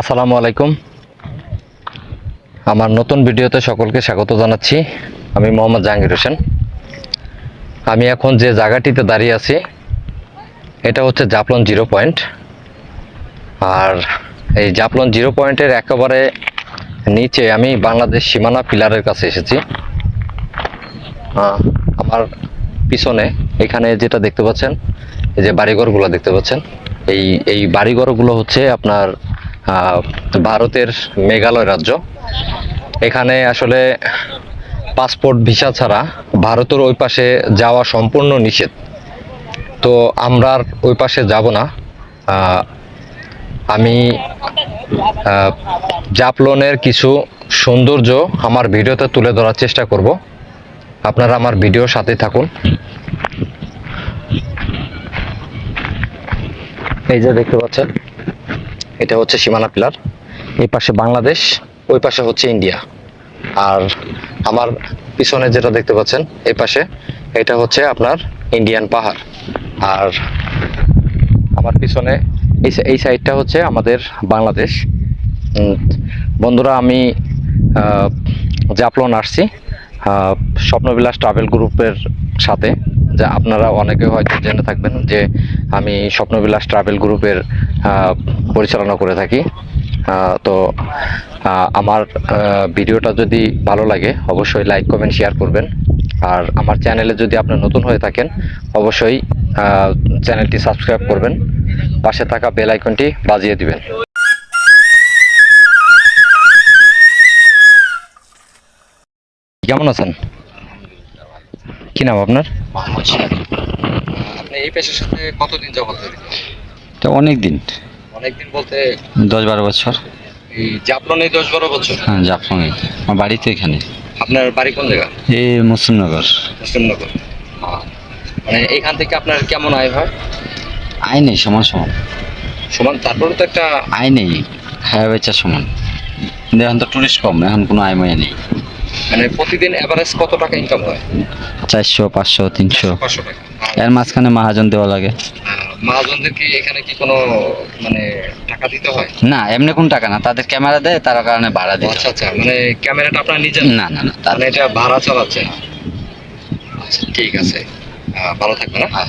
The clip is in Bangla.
আসসালামু আলাইকুম। আমার নতুন ভিডিওতে সকলকে স্বাগত জানাচ্ছি। আমি মোহাম্মদ জাহাঙ্গীর হোসেন। আমি এখন যে জায়গাটিতে দাঁড়িয়ে আছি, এটা হচ্ছে জাফলন জিরো পয়েন্ট। আর এই জাফলন জিরো পয়েন্টের একেবারে নিচে আমি বাংলাদেশ সীমানা পিলারের কাছে এসেছি। আমার পিছনে এখানে যেটা দেখতে পাচ্ছেন, এই যে বাড়িঘরগুলো দেখতে পাচ্ছেন, এই এই বাড়িঘরগুলো হচ্ছে আপনার ভারতের মেঘালয় রাজ্য। এখানে আসলে পাসপোর্ট ভিসা ছাড়া ভারতের ওই পাশে যাওয়া সম্পূর্ণ নিষেধ। তো আমরা ওই পাশে যাব না। আমি জাপলনের কিছু সৌন্দর্য আমার ভিডিওতে তুলে ধরার চেষ্টা করব। আপনারা আমার ভিডিও সাথে থাকুন। এই যে দেখতে পাচ্ছেন। এটা হচ্ছে সীমানা পিলার। এই পাশে বাংলাদেশ ওই পাশে হচ্ছে ইন্ডিয়া। আর আমার পিছনে যেটা দেখতে পাচ্ছেন এই পাশে এটা হচ্ছে আপনার ইন্ডিয়ান পাহাড়। আর আমার পিছনে এই সাইডটা হচ্ছে আমাদের বাংলাদেশ। বন্ধুরা আমি আহ, জাফলন আসছি স্বপ্নবিলাস ট্রাভেল গ্রুপের সাথে। যা আপনারা অনেকে হয়তো জেনে থাকবেন যে আমি স্বপ্নবিলাস ট্রাভেল গ্রুপের পরিচালনা করে থাকি। তো আমার ভিডিওটা যদি ভালো লাগে, অবশ্যই লাইক, কমেন্ট, শেয়ার করবেন। আর আমার চ্যানেলে যদি আপনি নতুন হয়ে থাকেন, অবশ্যই চ্যানেলটি সাবস্ক্রাইব করবেন। পাশে থাকা বেল আইকনটি বাজিয়ে দিবেন। কেমন আছেন? কি নাম আপনার? আপনি এই পেশার সাথে কতদিন যাবত জড়িত? তো অনেক দিন অনেকদিন বলতে দশ বারো বছর। এই জাপলনে দশ বারো বছর। হ্যাঁ জাফলংয়ে। আমার বাড়ি তো এখানে। আপনার বাড়ি কোন জায়গা? এই মুসলিমনগর। মুসলিমনগর। মানে এখান থেকে আপনার কেমন আয় হয়? আয় নেই সমান সমান। সমান? তারপরে তো একটা আয় নেই খাওয়া বেচা সমান। এখন তো টুরিস্ট কম এখন কোনো আয় মায় নেই। মানে প্রতিদিন এভারেজ কত টাকা ইনকাম হয়? চারশো পাঁচশো তিনশো। পাঁচশো টাকা। এর মাঝখানে মাহাজন দেওয়া লাগে। মহাজনদের কি এখানে কি কোনো মানে টাকা দিতে হয়? না এমনি কোন টাকা না। তাদের ক্যামেরা দেয় তার কারণে ভাড়া দিতে আচ্ছা আচ্ছা। মানে ক্যামেরাটা আপনার নিজের না না না তার মানে এটা ভাড়া চালাচ্ছেন আচ্ছা ঠিক আছে। ভালো থাকবেন হ্যাঁ।